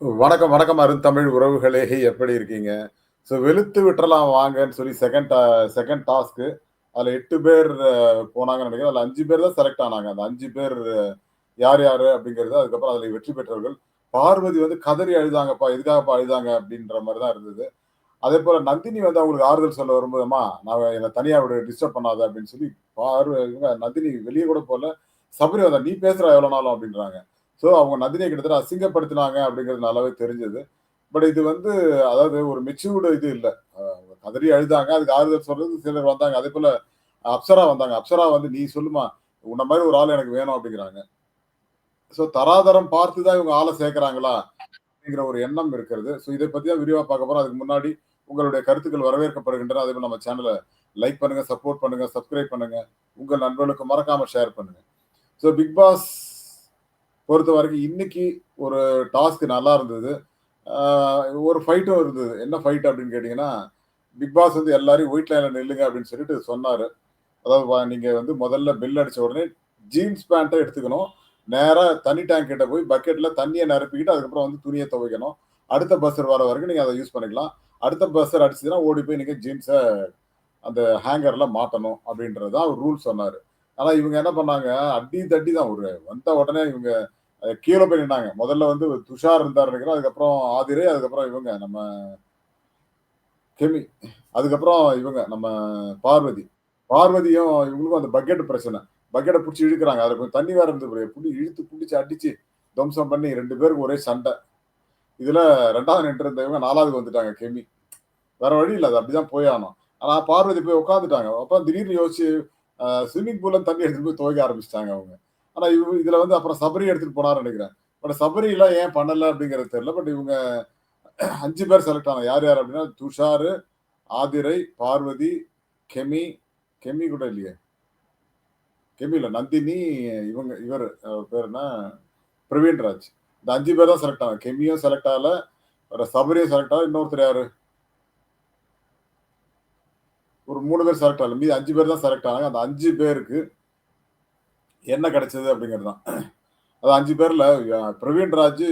வணக்கம், வணக்கம் அருந்தமிழ் உறவுகளே! எப்படி இருக்கீங்க? ஸோ வெளுத்து விட்டுறலாம் வாங்கன்னு சொல்லி செகண்ட் டா செகண்ட் டாஸ்க்கு. அதில் எட்டு பேர் uh, போனாங்கன்னு நினைக்கிறேன் அதில் அஞ்சு பேர் தான் செலக்ட் ஆனாங்க. அந்த அஞ்சு பேர் uh, யார் யார் அப்படிங்கிறது, அதுக்கப்புறம் அதில் வெற்றி பெற்றவர்கள். பார்வதி வந்து கதறி அழுதாங்கப்பா. எதுக்காகப்பா அழுதாங்க அப்படின்ற மாதிரி தான் இருந்தது. அதே போல் நந்தினி வந்து அவங்களுக்கு ஆறுதல் சொல்ல வரும்போதுமா நான் என்னை தனியாக விட டிஸ்டர்ப் பண்ணாத" அப்படின்னு சொல்லி பார்வ நந்தினி வெளியே கூட போகல சபரி வந்தா, "நீ பேசுகிற எவ்வளோ நாளும்" அப்படின்றாங்க. ஸோ அவங்க நந்தினியை கிட்டத்தட்ட அசிங்கப்படுத்தினாங்க அப்படிங்கிறது நல்லாவே தெரிஞ்சது. பட் இது வந்து அதாவது ஒரு மெச்சூர்டு இது இல்லை கதறி அழுதாங்க. அதுக்கு ஆறுதல் சொல்றது சிலர் வந்தாங்க. அதே போல அப்சரா வந்தாங்க. அப்சரா வந்து, "நீ சொல்லுமா, உன்ன மாதிரி ஒரு ஆள் எனக்கு வேணும்" அப்படிங்கிறாங்க. ஸோ தராதரம் பார்த்து தான் இவங்க ஆளை சேர்க்குறாங்களா அப்படிங்கிற ஒரு எண்ணம் இருக்கிறது. ஸோ இதை பற்றி தான் விரிவாக பார்க்க போகிறோம் அதுக்கு முன்னாடி உங்களுடைய கருத்துக்கள் வரவேற்கப்படுகின்றன. அதே போல் நம்ம சேனலை லைக் பண்ணுங்கள் சப்போர்ட் பண்ணுங்கள் சப்ஸ்கிரைப் பண்ணுங்கள் உங்கள் நண்பர்களுக்கு மறக்காமல் ஷேர் பண்ணுங்கள் ஸோ பிக் பாஸ் பொறுத்த வரைக்கும் இன்னைக்கு ஒரு டாஸ்க் நல்லா இருந்தது. ஒரு ஃபைட்டும் இருந்தது. என்ன ஃபைட் அப்படின்னு கேட்டிங்கன்னா பிக் பாஸ் வந்து எல்லாரையும் ஒயிட் லைனில் நில்லுங்க அப்படின்னு சொல்லிட்டு சொன்னார் அதாவது நீங்கள் வந்து முதல்ல பில் அடித்த உடனே ஜீன்ஸ் பேண்ட்டை எடுத்துக்கணும். நேராக தண்ணி டேங்க் கிட்ட போய் பக்கெட்டில் தண்ணியை நிரப்பிக்கிட்டு, அதுக்கப்புறம் வந்து துணியை துவைக்கணும். அடுத்த பஸ்ஸர் வர வரைக்கும் நீங்கள் அதை யூஸ் பண்ணிக்கலாம். அடுத்த பஸ்ஸர் அடிச்சதுன்னா ஓடி போய் நீங்கள் ஜீன்ஸை அந்த ஹேங்கரில் மாட்டணும் அப்படின்றது தான் அவர் ரூல் சொன்னார் ஆனால் இவங்க என்ன பண்ணாங்க, அடி தட்டி தான். ஒரு வந்த உடனே இவங்க கீழே போய் நின்னாங்க. முதல்ல வந்து துஷார் இருந்தார் நெனைக்கிறேன். அதுக்கப்புறம் ஆதிரை, அதுக்கப்புறம் இவங்க நம்ம கெமி. அதுக்கப்புறம் இவங்க நம்ம பார்வதி. பார்வதியும் இவங்களுக்கும் அந்த பக்கெட் பிரச்சனை. பக்கெட்டை பிடிச்சி இழுக்கிறாங்க அதில் கொஞ்சம் தண்ணி வேற இருந்தது. புடி இழுத்து பிடிச்சி அடிச்சு துவம்சம் பண்ணி ரெண்டு பேருக்கு ஒரே சண்டை. இதுல 2வது நின்னுட்டுருந்தவங்க 4வதுக்கு வந்துட்டாங்க கெமி. வேற வழி இல்லை அது அப்படிதான் போயாகணும். ஆனால் பார்வதி போய் உட்காந்துட்டாங்க அப்போ திடீர்னு யோசிச்சு ஸ்விம்மிங் பூல்ல தண்ணி எடுத்துட்டு போய் துவைக்க ஆரம்பிச்சிட்டாங்க அவங்க. ஆனா இவ இதுல வந்து அப்புறம் சபரி எடுத்துட்டு போனாருன்னு நினைக்கிறேன் பட் சபரி எல்லாம் ஏன் பண்ணல அப்படிங்கிறது தெரியல. பட் இவங்க அஞ்சு பேர் செலக்ட் ஆனாங்க. யார் யார் அப்படின்னா, துஷாரு, ஆதிரை, பார்வதி, கெமி கெமி கூட இல்லையே. கெமி இல்ல. நந்தினி, இவங்க இவர் பேர் என்ன? பிரவீன்ராஜ். இந்த அஞ்சு பேர் தான் செலக்ட் ஆகும் கெமியும் செலக்ட் ஆகல. வேற சபரியும் செலக்ட் ஆகல. இன்னொருத்தர் யாரு? ஒரு மூணு பேர் செலக்ட் ஆகல. மீதி அஞ்சு பேர் தான் செலக்ட் ஆனாங்க. அந்த அஞ்சு பேருக்கு என்ன கிடைச்சது அப்படிங்கிறது தான். அது 5 பேர்ல அ பிரவீன்ராஜ்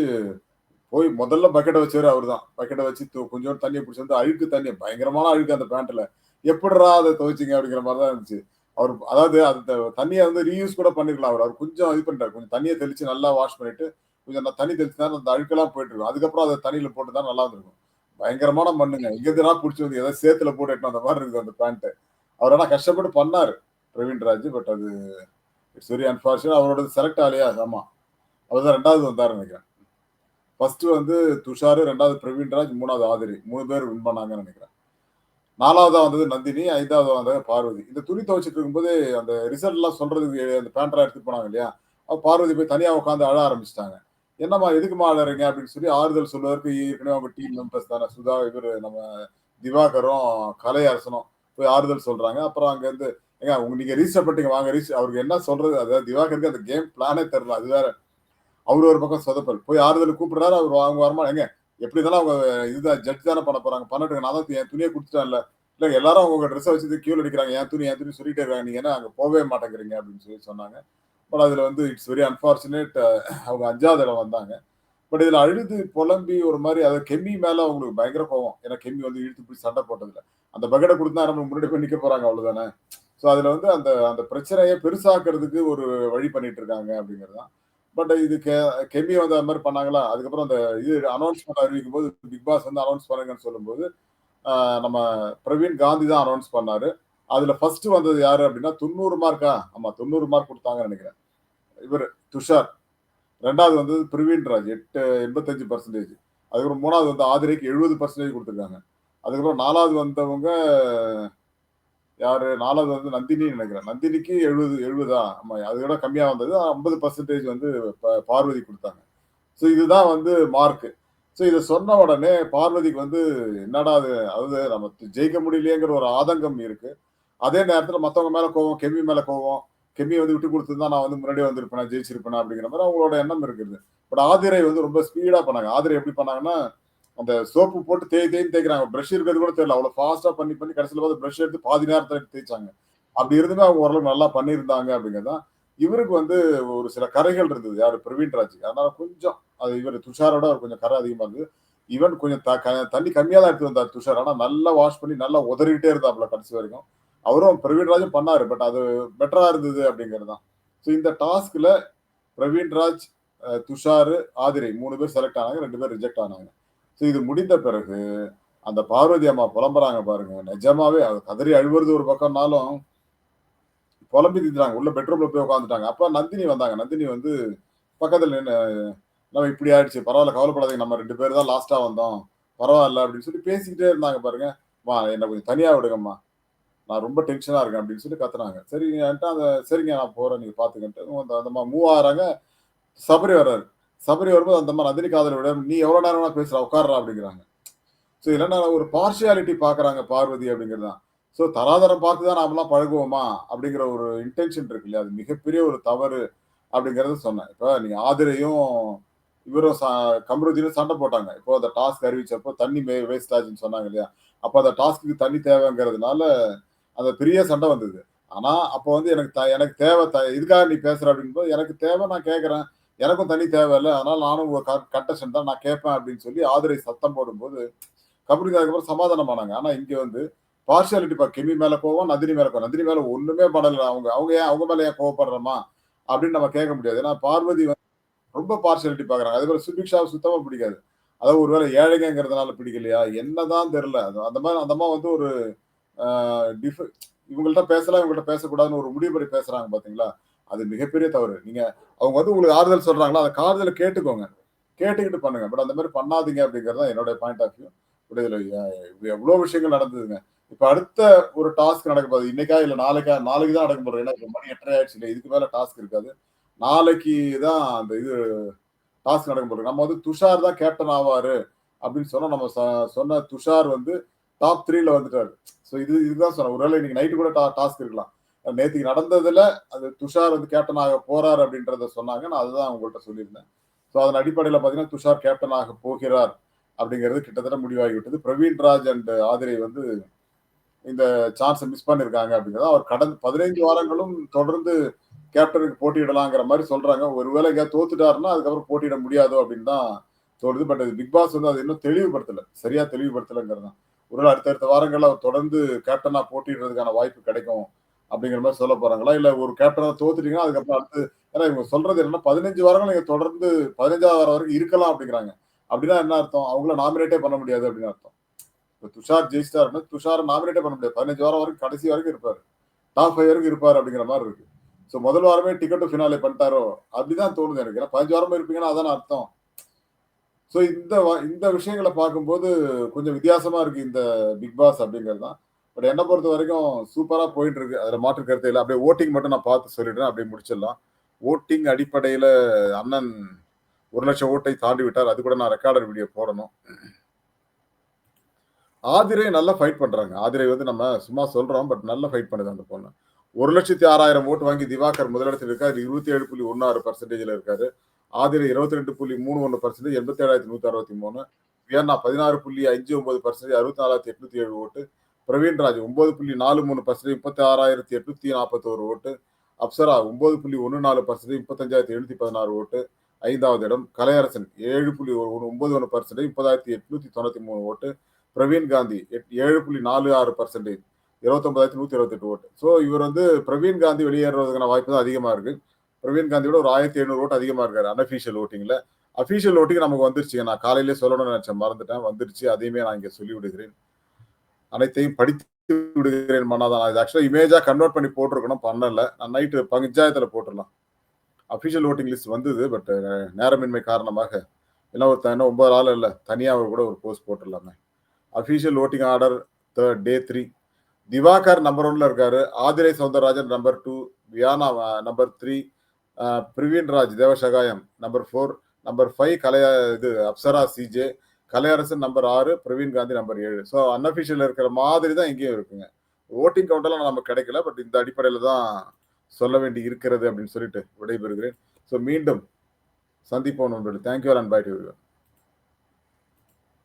போய் முதல்ல பக்கெட்டை வச்சவர் அவர் தான். பக்கெட்டை வச்சு து கொஞ்சோண்டு பிடிச்சி வந்து அழுக்கு தண்ணி பயங்கரமான அழுக்கு அந்த பேண்ட்டில் எப்படிரா அதை துவைச்சிங்க அப்படிங்கிற மாதிரி தான் இருந்துச்சு. அவர் அதாவது அந்த தண்ணியை வந்து ரீயூஸ் கூட பண்ணிருக்கலாம் அவர் அவர் கொஞ்சம் இது பண்ணிட்டார் கொஞ்சம் தண்ணியை தெளித்து நல்லா வாஷ் பண்ணிட்டு, கொஞ்சம் தண்ணி தெளிச்சிருந்தா அந்த அழுக்கெல்லாம் போயிட்டுருக்கும். அதுக்கப்புறம் அதை தண்ணியில் போட்டு தான் நல்லா இருந்திருக்கும். பயங்கரமான மண்ணுங்க. எங்கேருந்துடா பிடிச்சி வந்து ஏதோ சேத்துல போட்டு எட்டணும் வந்த மாதிரி இருக்குது அந்த பேண்ட்டு அவர் ஆனால் கஷ்டப்பட்டு பண்ணாரு. பிரவீன்ராஜ். பட் அது இட்ஸ் வெரி அன்பார்ச்சுனேட். அவரோடது செலக்ட் ஆலையா ஆமா. அவர் தான் ரெண்டாவது வந்தார் நினைக்கிறேன் ஃபர்ஸ்ட் வந்து துஷாரு, ரெண்டாவது பிரவீன்ராஜ், மூணாவது ஆதிரி மூணு பேர் வின் பண்ணாங்கன்னு நினைக்கிறேன் நாலாவதா வந்தது நந்தினி, ஐந்தாவது வந்தது பார்வதி. இந்த துணி துவைச்சிட்டு இருக்கும்போது அந்த ரிசல்ட்லாம் சொல்றதுக்கு அந்த பேண்ட்லாம் எடுத்துட்டு போனாங்க இல்லையா? அவ பார்வதி போய் தனியா உட்காந்து அழ ஆரம்பிச்சிட்டாங்க "என்னம்மா எதுக்கும்மா அழறீங்க?" அப்படின்னு சொல்லி ஆறுதல் சொல்வதற்கு ஏற்கனவே அவங்க டீம் மெம்பர்ஸ் தானே சுதா, இவர் நம்ம திவாகரும், கலை அரசனும் போய் ஆறுதல் சொல்றாங்க. அப்புறம் அங்கருந்து, "ஏங்க உங்க நீங்க ரீஸ்டர் பண்ணிட்டீங்க வாங்க ரிஜிஸ்டர்" அவருக்கு என்ன சொல்றது? அதாவது திவாகருக்கு அந்த கேம் பிளானே தெரியல. அது வேற. அவர் ஒரு பக்கம் சொதப்பல். போய் ஆறுதல் கூப்பிடுறாரு. அவர் அவங்க வரமா "ஏங்க எப்படி இருந்தாலும் அவங்க இதுதான் ஜட்ஜ் தானே பண்ண போறாங்க. பண்ணட்டுங்க. நான் தான் என் துணியை குடுத்துட்டேன்ல. இல்ல எல்லாரும் அவங்க ட்ரெஸ்ஸை வச்சுட்டு கியூல அடிக்கிறாங்க என் துணி, என் துணி சொல்லிட்டே இருக்காங்க. நீங்க என்ன அங்க போவே மாட்டேங்கிறீங்க" அப்படின்னு சொல்லி சொன்னாங்க. பட் அதுல வந்து இட்ஸ் வெரி அன்பார்ச்சுனேட் அவங்க அஞ்சாவது இடம் வந்தாங்க. பட் இதுல அழுது புலம்பி ஒரு மாதிரி அது கெமி மேல அவங்களுக்கு பயங்கர கோவம். ஏன்னா கெமி வந்து இழுத்து பிடிச்சு சண்டை போட்டதுல. அந்த பக்கெட்டை கொடுத்தா நம்ம முன்னாடி போய் நிக்க போறாங்க அவ்வளவுதானே. ஸோ அதில் வந்து அந்த அந்த பிரச்சனையை பெருசாக்குறதுக்கு ஒரு வழி பண்ணிட்டு இருக்காங்க அப்படிங்கிறது தான். பட் இது கெ கெமி வந்து அது மாதிரி பண்ணாங்களா? அதுக்கப்புறம் அந்த இது அனௌன்ஸ்மெண்ட் அறிவிக்கும் போது பிக் பாஸ் வந்து அனௌன்ஸ் பண்ணுங்கன்னு சொல்லும்போது, நம்ம பிரவீன் காந்தி தான் அனௌன்ஸ் பண்ணாரு. அதுல ஃபர்ஸ்ட் வந்தது யாரு அப்படின்னா 90 மார்க்கா? ஆமா 90 மார்க் கொடுத்தாங்கன்னு நினைக்கிறேன் இவர் துஷார். ரெண்டாவது வந்தது பிரவீன்ராஜ் 8 85% அதுக்கப்புறம் மூணாவது வந்து ஆதிரைக்கு எழுபது பர்சன்டேஜ் கொடுத்துருக்காங்க அதுக்கப்புறம் நாலாவது வந்தவங்க யாரு? நாலாவது வந்து நந்தினின்னு நினைக்கிறேன் நந்தினிக்கு 70 70ஆ? ஆமா அதை விட கம்மியா வந்தது. 50% வந்து பார்வதி கொடுத்தாங்க ஸோ இதுதான் வந்து மார்க்கு ஸோ இதை சொன்ன உடனே பார்வதிக்கு வந்து என்னடா இது? அதாவது நம்ம ஜெயிக்க முடியலையேங்கிற ஒரு ஆதங்கம் இருக்கு. அதே நேரத்தில் மற்றவங்க மேலே கோவம், கெமி மேலே கோவம். கெமி வந்து விட்டு கொடுத்துருந்தா நான் வந்து முன்னாடியே வந்திருப்பேன் ஜெயிச்சிருப்பேன் அப்படிங்கிற மாதிரி அவங்களோட எண்ணம் இருக்குது. பட் ஆதிரை வந்து ரொம்ப ஸ்பீடாக பண்ணாங்க. ஆதிரை எப்படி பண்ணாங்கன்னா, அந்த சோப்பு போட்டு தேய் தேய்ன்னு தேய்க்கிறாங்க. ப்ரஷ் இருக்கிறது கூட தெரியல. அவ்வளோ ஃபாஸ்ட்டாக பண்ணி பண்ணி கடைசியில் பார்த்து ப்ரஷ் எடுத்து பாதி நேரத்தில் எடுத்து தேய்ச்சாங்க. அப்படி இருந்துமே அவங்க ஓரளவுக்கு நல்லா பண்ணியிருந்தாங்க அப்படிங்கிறது தான். இவருக்கு வந்து ஒரு சில கரைகள் இருந்தது. யாரு? பிரவீன்ராஜ்க்கு. அதனால கொஞ்சம் அது இவர் துஷாரோட அவர் கொஞ்சம் கரை அதிகமாக இருந்தது ஈவன் கொஞ்சம் த- தண்ணி கம்மியாக தான் எடுத்து வந்தார் துஷார் ஆனால் நல்லா வாஷ் பண்ணி நல்லா உதறிட்டே இருந்தாப்ல கடைசி வரைக்கும் அவரும் பிரவீன்ராஜும் பண்ணாரு பட் அது பெட்டராக இருந்தது அப்படிங்கிறது தான் ஸோ இந்த டாஸ்கில் பிரவீன்ராஜ் ராஜ் துஷார் ஆதிரை மூணு பேர் செலக்ட் ஆனாங்க ரெண்டு பேர் ரிஜெக்ட் ஆனாங்க ஸோ இது முடிந்த பிறகு அந்த பார்வதி அம்மா புலம்புறாங்க பாருங்க. நிஜமாவே அது கதறி அழுவுறது ஒரு பக்கம்னாலும் புலம்பி திட்டுறாங்க உள்ள பெட்ரூம்ல போய் உட்காந்துட்டாங்க அப்ப நந்தினி வந்தாங்க. நந்தினி வந்து பக்கத்துல நம்ம இப்படி ஆயிடுச்சு. பரவாயில்ல கவலைப்படாதீங்க. நம்ம ரெண்டு பேர் தான் லாஸ்டா வந்தோம். பரவாயில்ல அப்படின்னு சொல்லி பேசிக்கிட்டே இருந்தாங்க பாருங்க. வா என்னை கொஞ்சம் தனியா விடுங்கம்மா. நான் ரொம்ப டென்ஷனா இருக்கேன் அப்படின்னு சொல்லி கத்துனாங்க. சரி அந்த சரிங்க நான் போறேன். நீங்க பாத்துக்கிட்டு அந்த மூவ் ஆறாங்க சபரி வர்றாரு. சபரி வரும்போது அந்த மாதிரி நந்தினி காதல விட நீ எவ்வளோ நேரம் வேணா பேசுற உட்கார்றா அப்படிங்கிறாங்க. ஸோ இல்லைன்னா ஒரு பார்ஷியாலிட்டி பார்க்குறாங்க பார்வதி அப்படிங்கிறது தான். ஸோ தராதரம் பார்த்து தான் நாமெல்லாம் பழகுவோமா அப்படிங்கிற ஒரு இன்டென்ஷன் இருக்கு இல்லையா? அது மிகப்பெரிய ஒரு தவறு அப்படிங்கிறத சொன்னேன். இப்போ நீங்கள் ஆதிரையும் இவரும் ச- கமருதீனும் சண்டை போட்டாங்க. இப்போ அந்த டாஸ்க் அறிவிச்சப்போ தண்ணி மே வேஸ்ட் ஆச்சுன்னு சொன்னாங்க இல்லையா? அப்போ அந்த டாஸ்க்கு தண்ணி தேவைங்கிறதுனால அந்த பெரிய சண்டை வந்தது. ஆனால் அப்போ வந்து எனக்கு த- எனக்கு தேவை த- இதுக்காக நீ பேசுகிற அப்படின்போது எனக்கு தேவை நான் கேட்குறேன். எனக்கும் தண்ணி தேவையில்லை. அதனால் அதனால நானும் ஒரு கட்டஷன் தான் நான் கேட்பேன் அப்படின்னு சொல்லி ஆதிரை சத்தம் போடும்போது கபடி அதுக்கப்புறம் சமாதானம் ஆனாங்க ஆனா இங்க வந்து பார்ஷியாலிட்டி பா கெமி மேல கோவம் நந்தினி மேல கோவம். நந்தினி மேல ஒண்ணுமே பண்ணல அவங்க அவங்க ஏன் அவங்க மேல ஏன் கோவப்படுறோமா? அப்படின்னு நம்ம கேட்க முடியாது. ஏன்னா பார்வதி வந்து ரொம்ப பார்ஷியாலிட்டி பாக்குறாங்க. அதே மாதிரி சுபிக்ஷாவை சுத்தமா பிடிக்காது. அதாவது ஒருவேளை ஏழைங்கிறதுனால பிடிக்கலையா? என்னதான் தெரியல. அது அந்த மாதிரி அந்த மாதிரி வந்து ஒரு டிஃப- இவங்கள்ட்ட பேசலாம் இவங்கள்ட்ட பேசக்கூடாதுன்னு ஒரு முடிவு பண்ணி பேசுறாங்க பாத்தீங்களா? அது மிகப்பெரிய தவறு. நீங்க அவங்க வந்து உங்களுக்கு ஆறுதல் சொல்றாங்களா அதை காதலை கேட்டுக்கோங்க. கேட்டுக்கிட்டு பண்ணுங்க. பட் அந்த மாதிரி பண்ணாதீங்க அப்படிங்கிறது தான் என்னோட பாயிண்ட் ஆஃப் வியூ பட் இதுல எவ்வளவு விஷயங்கள் நடந்ததுங்க. இப்ப அடுத்த ஒரு டாஸ்க் நடக்க போகுது. இன்னைக்கா இல்ல நாளைக்கா நாளைக்கு தான் நடக்க போறோம் ஏன்னா மணி எட்டரை ஆயிடுச்சு இல்லை இதுக்கு மேல டாஸ்க் இருக்காது. நாளைக்கு தான் அந்த இது டாஸ்க் நடக்க போறோம் நம்ம வந்து துஷார் தான் கேப்டன் ஆவாரு அப்படின்னு சொன்னா நம்ம சொன்ன துஷார் வந்து டாப் த்ரீல வந்துட்டாரு. ஸோ இது இதுதான் சொன்னேன். ஒருவேளை இன்னைக்கு நைட்டு கூட டாஸ்க் இருக்கலாம். நேற்றுக்கு நடந்ததுல அது துஷார் வந்து கேப்டன் ஆக போறார் அப்படின்றத சொன்னாங்க. நான் அதுதான் உங்கள்கிட்ட சொல்லியிருந்தேன். ஸோ அதன் அடிப்படையில் பார்த்தீங்கன்னா துஷார் கேப்டன் ஆக போகிறார் அப்படிங்கிறது கிட்டத்தட்ட முடிவாகிவிட்டது. பிரவீன் ராஜ் அண்ட் ஆதிரை வந்து இந்த சான்ஸை மிஸ் பண்ணியிருக்காங்க அப்படிங்கிறது அவர் கடந்த பதினைந்து வாரங்களும் தொடர்ந்து கேப்டனுக்கு போட்டியிடலாங்கிற மாதிரி சொல்றாங்க. ஒருவேளை எங்கேயாவது தோத்துட்டாருன்னா அதுக்கப்புறம் போட்டியிட முடியாதோ அப்படின்னு தான் தோணுது. பட் பிக் பாஸ் வந்து அது இன்னும் தெளிவுபடுத்தல. சரியா தெளிவுபடுத்தலைங்கிறது தான். ஒருவேளை அடுத்தடுத்த வாரங்களில் அவர் தொடர்ந்து கேப்டனா போட்டியிடுறதுக்கான வாய்ப்பு கிடைக்கும் அப்படிங்கிற மாதிரி சொல்ல போறாங்களா? இல்ல ஒரு கேப்டனா தோத்துட்டீங்கன்னா அதுக்கப்புறம் அடுத்து ஏன்னா இவங்க சொல்றது என்னன்னா பதினஞ்சு வாரங்கள் நீங்க தொடர்ந்து பதினஞ்சாவது வாரம் வரைக்கும் இருக்கலாம் அப்படிங்கிறாங்க. அப்படின்னா என்ன அர்த்தம்? அவங்கள நாமினேட்டே பண்ண முடியாது அப்படின்னு அர்த்தம். இப்போ துஷார் ஜெயிச்சிட்டாருன்னா துஷார் நாமினேட்டே பண்ண முடியாது. பதினஞ்சு வாரம் வரைக்கும் கடைசி வரைக்கும் இருப்பாரு. டாப் ஃபைவ் வரைக்கும் இருப்பாரு அப்படிங்கிற மாதிரி இருக்கு. ஸோ முதல் வாரமே டிக்கெட்டு ஃபினாலே பண்ணிட்டாரோ? அப்படிதான் தோணுது எனக்கு. ஏன்னா பதினஞ்சு வாரமா இருப்பீங்கன்னா அதான அர்த்தம். ஸோ இந்த இந்த விஷயங்களை பார்க்கும்போது கொஞ்சம் வித்தியாசமா இருக்கு இந்த பிக் பாஸ் அப்படிங்கிறது தான் பட் என்னை பொறுத்த வரைக்கும் சூப்பரா போயிட்டு இருக்கு அதுல மாற்று கருத்து இல்லை. அப்படியே ஓட்டிங் மட்டும் நான் பார்த்து சொல்லிடுறேன். அப்படியே முடிச்சிடலாம். ஓட்டிங் அடிப்படையில அண்ணன் ஒரு லட்சம் ஓட்டை தாண்டி விட்டார். அது கூட நான் ரெக்கார்டர் வீடியோ போடணும். ஆதிரை நல்லா ஃபைட் பண்றாங்க. ஆதிரை வந்து நம்ம சும்மா சொல்றோம் பட் நல்லா ஃபைட் பண்ணுது அந்த பொண்ணு. ஒரு லட்சத்தி ஆறாயிரம் ஓட்டு வாங்கி திவாகர் முதலிடத்தில் இருக்காரு. இருபத்தி ஏழு புள்ளி ஒன்று ஆறு பர்சன்டேஜ்ல இருக்காரு. ஆதிரை இருபத்தி ரெண்டு புள்ளி மூணு ஒன்று பர்சன்டேஜ் எண்பத்தி ஏழாயிரத்தி நூற்றி அறுபத்தி மூணு. வியன்னா பதினாறு புள்ளி அஞ்சு ஒன்பது பர்சன்டேஜ் அறுபத்தி நாலாயிரத்தி எட்நூத்தி ஏழு ஓட்டு. பிரவீன்ராஜ் ஒன்பது புள்ளி நாலு மூணு பர்சன்டேஜ் முப்பத்தி ஆறாயிரத்தி எட்நூத்தி நாற்பத்தோரு ஓட்டு. அப்சரா ஒன்பது புள்ளி ஒன்று நாலு பர்சன்டேஜ் முப்பத்தஞ்சாயிரத்தி எழுநூத்தி பதினாறு ஓட்டு. ஐந்தாவது இடம் கலையரசன் ஏழு புள்ளி ஒரு- ஒன்பது ஒன்று பர்சன்டேஜ் முப்பதாயிரத்தி எட்நூத்தி தொண்ணூத்தி மூணு ஓட்டு. பிரவீன் காந்தி எட்- ஏழு புள்ளி நாலு ஆறு பர்சன்டேஜ் இருபத்தொன்பதாயிரத்தி நூற்றி இருபத்தெட்டு ஓட்டு. ஸோ இவர் வந்து பிரவீன் காந்தி வெளியேறதுக்கான வாய்ப்பு தான் அதிகமாக இருக்கு. பிரவீன் காந்தியோட ஒரு ஆயிரத்தி எழுநூறு ஓட்டு அதிகமாக இருக்காரு அன்அஃபிஷியல் ஓட்டிங்கில் அஃபீஷியல் ஓட்டிங் நமக்கு வந்துருச்சுங்க. நான் காலையிலேயே சொல்லணும்னு நினைச்சேன். மறந்துட்டேன். வந்துருச்சு. அதையுமே நான் இங்கே சொல்லி விடுகிறேன் அனைத்தையும் படித்து விடுகிறேன் மன்னாதான். இது ஆக்சுவலாக இமேஜாக கன்வெர்ட் பண்ணி போட்டிருக்கணும். பண்ணல. நான் நைட்டு பஞ்சாயத்தில் போட்டுடலாம். அஃபிஷியல் ஓட்டிங் லிஸ்ட் வந்தது பட் நேரமின்மை காரணமாக என்ன ஒரு என்ன ஒன்பது ஆள் இல்லை தனியாக கூட ஒரு post போட்டுடலாமே. Official voting order third day three Diwakar number ஒன்ல இருக்காரு. Aathirai Soundararajan number two Viyana number three Praveenraj Devasagayam number four number five கலையா இது அப்சரா சிஜே கலையரசன் நம்பர் ஆறு பிரவீன் காந்தி நம்பர் ஏழு. ஸோ அன்அஃபிஷியல் இருக்கிற மாதிரி தான் இங்கேயும் இருக்குங்க. ஓட்டிங் கவுண்டெல்லாம் நமக்கு கிடைக்கல பட் இந்த அடிப்படையில் தான் சொல்ல வேண்டி இருக்கிறது அப்படின்னு சொல்லிட்டு விடைபெறுகிறேன். ஸோ மீண்டும் சந்திப்போம் நண்பர்கள். Thank you and by to